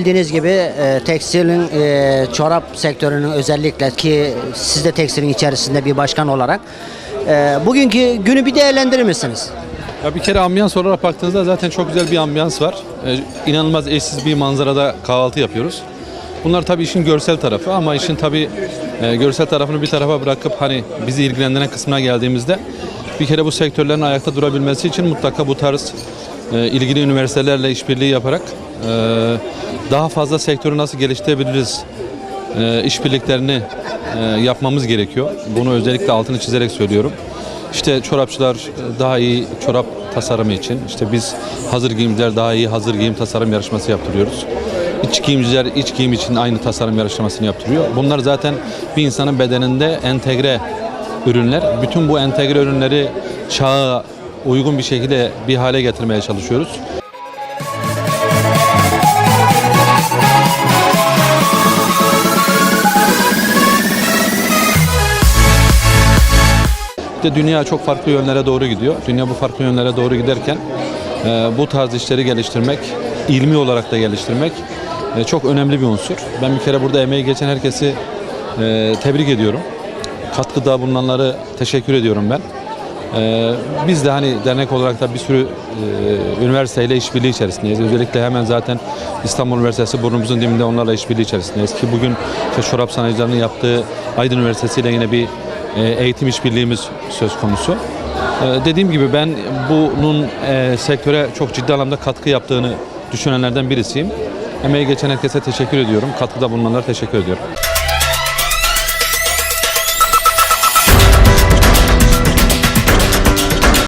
Bildiğiniz gibi e, tekstilin, e, çorap sektörünün özellikle ki siz de tekstilin içerisinde bir başkan olarak e, bugünkü günü bir değerlendirir misiniz? Ya bir kere ambiyans olarak baktığınızda zaten çok güzel bir ambiyans var. Ee, inanılmaz eşsiz bir manzarada kahvaltı yapıyoruz. Bunlar tabii işin görsel tarafı ama işin tabii e, görsel tarafını bir tarafa bırakıp hani bizi ilgilendiren kısmına geldiğimizde bir kere bu sektörlerin ayakta durabilmesi için mutlaka bu tarz e, ilgili üniversitelerle işbirliği yaparak e, daha fazla sektörü nasıl geliştirebiliriz e, işbirliklerini e, yapmamız gerekiyor. Bunu özellikle altını çizerek söylüyorum. İşte çorapçılar daha iyi çorap tasarımı için, işte biz hazır giyimciler daha iyi hazır giyim tasarım yarışması yaptırıyoruz. İç giyimciler iç giyim için aynı tasarım yarışmasını yaptırıyor. Bunlar zaten bir insanın bedeninde entegre ürünler. Bütün bu entegre ürünleri çağa uygun bir şekilde bir hale getirmeye çalışıyoruz. De dünya çok farklı yönlere doğru gidiyor. Dünya bu farklı yönlere doğru giderken e, bu tarz işleri geliştirmek, ilmi olarak da geliştirmek e, çok önemli bir unsur. Ben bir kere burada emeği geçen herkesi e, tebrik ediyorum. Katkıda bulunanları teşekkür ediyorum ben. E, biz de hani dernek olarak da bir sürü e, üniversiteyle işbirliği içerisindeyiz. Özellikle hemen zaten İstanbul Üniversitesi burnumuzun dibinde onlarla işbirliği içerisindeyiz. Ki bugün işte çorap sanayicilerinin yaptığı Aydın Üniversitesi ile yine bir e, eğitim işbirliğimiz söz konusu. E, Dediğim gibi ben bunun e, sektöre çok ciddi anlamda katkı yaptığını düşünenlerden birisiyim. Emeği geçen herkese teşekkür ediyorum. Katkıda bulunanlara teşekkür ediyorum.